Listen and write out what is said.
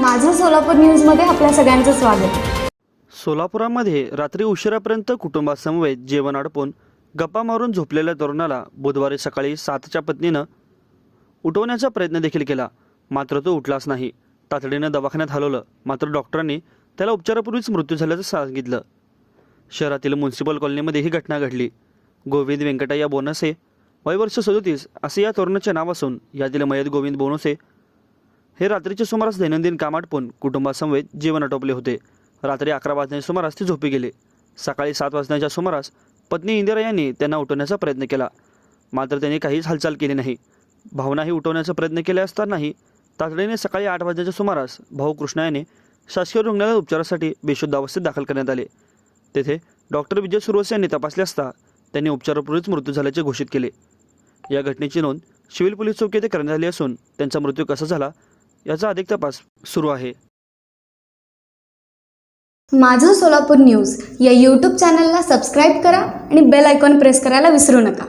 माझं सोलापूर न्यूजमध्ये आपल्या सगळ्यांचं स्वागत. सोलापुरामध्ये रात्री उशिरापर्यंत कुटुंबासमवेत जेवण अडपून गप्पा मारून झोपलेल्या तरुणाला बुधवारी सकाळी सातच्या पत्नीनं उठवण्याचा प्रयत्न देखील केला. मात्र तो उठलाच नाही. तातडीनं दवाखान्यात हलवलं. मात्र डॉक्टरांनी त्याला उपचारापूर्वीच मृत्यू झाल्याचं सांगितलं. शहरातील म्युन्सिपल कॉलनीमध्ये ही घटना घडली. गोविंद व्यंकटय्या बोनसे वय वर्ष सदोतीस असे या तरुणाचे नाव असून यातील मयत गोविंद बोनसे हे रात्रीच्या सुमारास दैनंदिन काम आटपून कुटुंबासमवेत जीवन आटोपले होते. रात्री अकरा वाजण्याच्या सुमारास ते झोपी गेले. सकाळी सात वाजण्याच्या सुमारास पत्नी इंदिरा यांनी त्यांना उठवण्याचा प्रयत्न केला. मात्र त्यांनी काहीच हालचाल केली नाही. भावनाही उठवण्याचा प्रयत्न केले असतानाही तातडीने सकाळी आठ वाजण्याच्या सुमारास भाऊ कृष्णा याने शासकीय रुग्णालयात उपचारासाठी बेशुद्ध अवस्थेत दाखल करण्यात आले. तेथे डॉक्टर विजय सुरवसे यांनी तपासले असता त्यांनी उपचारापूर्वीच मृत्यू झाल्याचे घोषित केले. या घटनेची नोंद सिव्हिल पोलीस चौकी येथे करण्यात आली असून त्यांचा मृत्यू कसा झाला याचा अधिक तपास सुरू आहे. माझं सोलापूर न्यूज या यूट्यूब चॅनलला सबस्क्राईब करा आणि बेल आयकॉन प्रेस करायला विसरू नका.